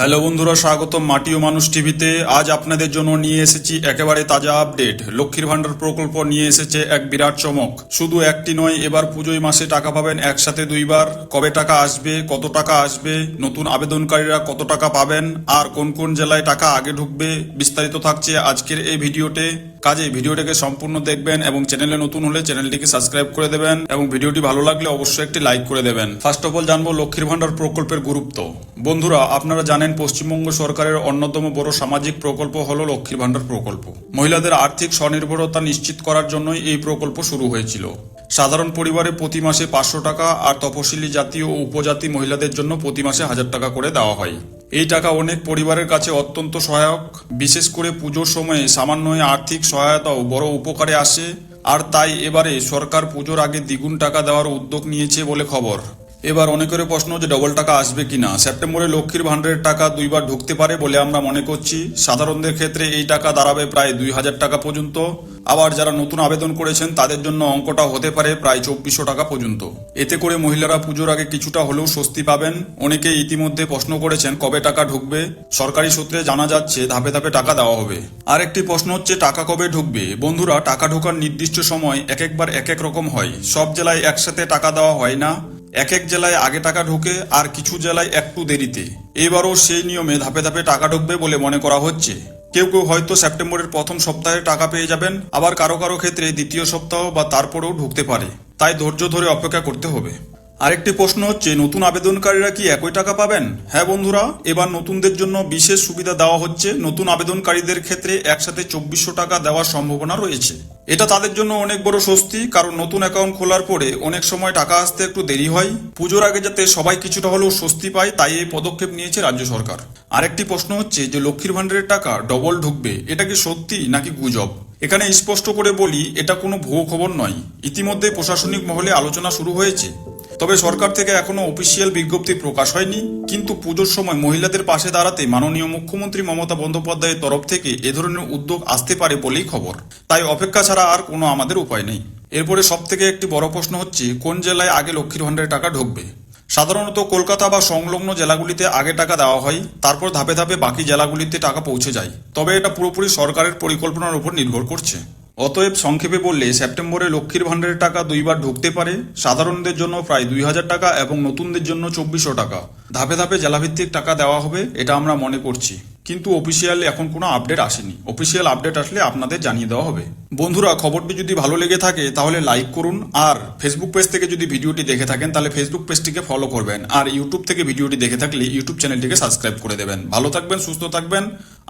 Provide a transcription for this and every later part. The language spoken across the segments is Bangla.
হ্যালো বন্ধুরা, স্বাগতম মাটি ও মানুষ টিভিতে। আজ আপনাদের জন্য নিয়ে এসেছি একেবারে তাজা আপডেট। লক্ষ্মীর ভান্ডার প্রকল্প নিয়ে এসেছে এক বিরাট চমক। শুধু একটি নয়, এবার পুজোয় মাসে টাকা পাবেন একসাথে দুইবার। কবে টাকা আসবে, কত টাকা আসবে, নতুন আবেদনকারীরা কত টাকা পাবেন, আর কোন কোন জেলায় টাকা আগে ঢুকবে, বিস্তারিত থাকছে আজকের এই ভিডিওতে। কাজে ভিডিওটাকে সম্পূর্ণ দেখবেন এবং চ্যানেলে নতুন হলে চ্যানেলটিকে সাবস্ক্রাইব করে দেবেন এবং ভিডিওটি ভালো লাগলে অবশ্যই একটি লাইক করে দেবেন। ফার্স্ট অফ অল জানব লক্ষ্মীর ভান্ডার প্রকল্পের গুরুত্ব। বন্ধুরা, আপনারা জানেন পশ্চিমবঙ্গ সরকারের অন্যতম বড় সামাজিক প্রকল্প হল লক্ষ্মীর ভান্ডার প্রকল্প। মহিলাদের আর্থিক স্বনির্ভরতা নিশ্চিত করার জন্যই এই প্রকল্প শুরু হয়েছিল। সাধারণ পরিবারে প্রতি মাসে পাঁচশো টাকা আর তপশিলি জাতি ও উপজাতি মহিলাদের জন্য প্রতি মাসে হাজার টাকা করে দেওয়া হয়। এই টাকা অনেক পরিবারের কাছে অত্যন্ত সহায়ক। বিশেষ করে পুজোর সময়ে সামান্য আর্থিক সহায়তাও বড় উপকারে আসে। আর তাই এবারে সরকার পুজোর আগে দ্বিগুণ টাকা দেওয়ার উদ্যোগ নিয়েছে বলে খবর। এবার অনেকের প্রশ্ন যে ডবল টাকা আসবে কিনা। সেপ্টেম্বরে লক্ষ্মীর ভান্ডারের টাকা দুইবার ঢুকতে পারে বলে আমরা মনে করছি। সাধারণদের ক্ষেত্রে এই টাকা দাঁড়াবে প্রায় দুই হাজার টাকা পর্যন্ত। আবার যারা নতুন আবেদন করেছেন, তাদের জন্য অঙ্কটা হতে পারে প্রায় চব্বিশশো টাকা পর্যন্ত। এতে করে মহিলারা পুজোর আগে কিছুটা হলেও স্বস্তি পাবেন। অনেকে ইতিমধ্যে প্রশ্ন করেছেন, কবে টাকা ঢুকবে? সরকারি সূত্রে জানা যাচ্ছে, ধাপে ধাপে টাকা দেওয়া হবে। আরেকটি প্রশ্ন হচ্ছে, টাকা কবে ঢুকবে? বন্ধুরা, টাকা ঢোকার নির্দিষ্ট সময় এক একবার এক এক রকম হয়। সব জেলায় একসাথে টাকা দেওয়া হয় না। এক এক জেলায় আগে টাকা ঢোকে আর কিছু জেলায় একটু দেরিতে। এবারও সেই নিয়মে ধাপে ধাপে টাকা ঢুকবে বলে মনে করা হচ্ছে। কেউ কেউ হয়তো সেপ্টেম্বরের প্রথম সপ্তাহে টাকা পেয়ে যাবেন, আবার কারও কারও ক্ষেত্রে দ্বিতীয় সপ্তাহ বা তারপরেও ঢুকতে পারে। তাই ধৈর্য ধরে অপেক্ষা করতে হবে। আরেকটি প্রশ্ন হচ্ছে, নতুন আবেদনকারীরা কি একই টাকা পাবেন? হ্যাঁ বন্ধুরা, এবার নতুনদের জন্য বিশেষ সুবিধা দেওয়া হচ্ছে, নতুন আবেদনকারীদের ক্ষেত্রে একসাথে চব্বিশশো টাকা দেওয়ার সম্ভাবনা রয়েছে। এটা তাদের জন্য অনেক বড় স্বস্তি, কারণ নতুন অ্যাকাউন্ট খোলার পরে অনেক সময় টাকা আসতে একটু দেরি হয়। পুজোর আগে যাতে সবাই কিছুটা হলেও স্বস্তি পায়, তাই এই পদক্ষেপ নিয়েছে রাজ্য সরকার। আরেকটি প্রশ্ন হচ্ছে যে, লক্ষ্মীর ভান্ডারের টাকা ডবল ঢুকবে, এটা কি সত্যি নাকি গুজব? এখানে স্পষ্ট করে বলি, এটা কোনো ভুয়ো খবর নয়। ইতিমধ্যে প্রশাসনিক মহলে আলোচনা শুরু হয়েছে। তবে সরকার থেকে এখনও অফিসিয়াল বিজ্ঞপ্তি প্রকাশ হয়নি। কিন্তু পুজোর সময় মহিলাদের পাশে দাঁড়াতে মাননীয় মুখ্যমন্ত্রী মমতা বন্দ্যোপাধ্যায়ের তরফ থেকে এ ধরনের উদ্যোগ আসতে পারে বলেই খবর। তাই অপেক্ষা ছাড়া আর কোনো আমাদের উপায় নেই। এরপরে সব থেকে একটি বড় প্রশ্ন হচ্ছে, কোন জেলায় আগে লক্ষ্মীর ভান্ডারের টাকা ঢুকবে? সাধারণত কলকাতা বা সংলগ্ন জেলাগুলিতে আগে টাকা দেওয়া হয়, তারপর ধাপে ধাপে বাকি জেলাগুলিতে টাকা পৌঁছে যায়। তবে এটা পুরোপুরি সরকারের পরিকল্পনার উপর নির্ভর করছে। অতএব সংক্ষেপে বললে, সেপ্টেম্বরে লক্ষ্মীর ভান্ডারের টাকা দুইবার ঢুকতে পারে, সাধারণদের জন্য প্রায় দুই হাজার টাকা এবং নতুনদের জন্য চব্বিশশো টাকা। ধাপে ধাপে জেলাভিত্তিক টাকা দেওয়া হবে, এটা আমরা মনে করছি। কিন্তু অফিসিয়ালি এখন কোনো আপডেট আসেনি। অফিসিয়াল আপডেট আসলে আপনাদের জানিয়ে দেওয়া হবে। বন্ধুরা, খবরটি যদি ভালো লেগে থাকে, তাহলে লাইক করুন। আর ফেসবুক পেজ থেকে যদি ভিডিওটি দেখে থাকেন, তাহলে ফেসবুক পেজটিকে ফলো করবেন। আর ইউটিউব থেকে ভিডিওটি দেখে থাকলে ইউটিউব চ্যানেলটিকে সাবস্ক্রাইব করে দেবেন। ভালো থাকবেন, সুস্থ থাকবেন।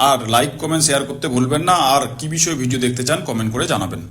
আর লাইক কমেন্ট শেয়ার করতে ভুলবেন না। আর কি বিষয়ে ভিডিও দেখতে চান কমেন্ট করে জানাবেন।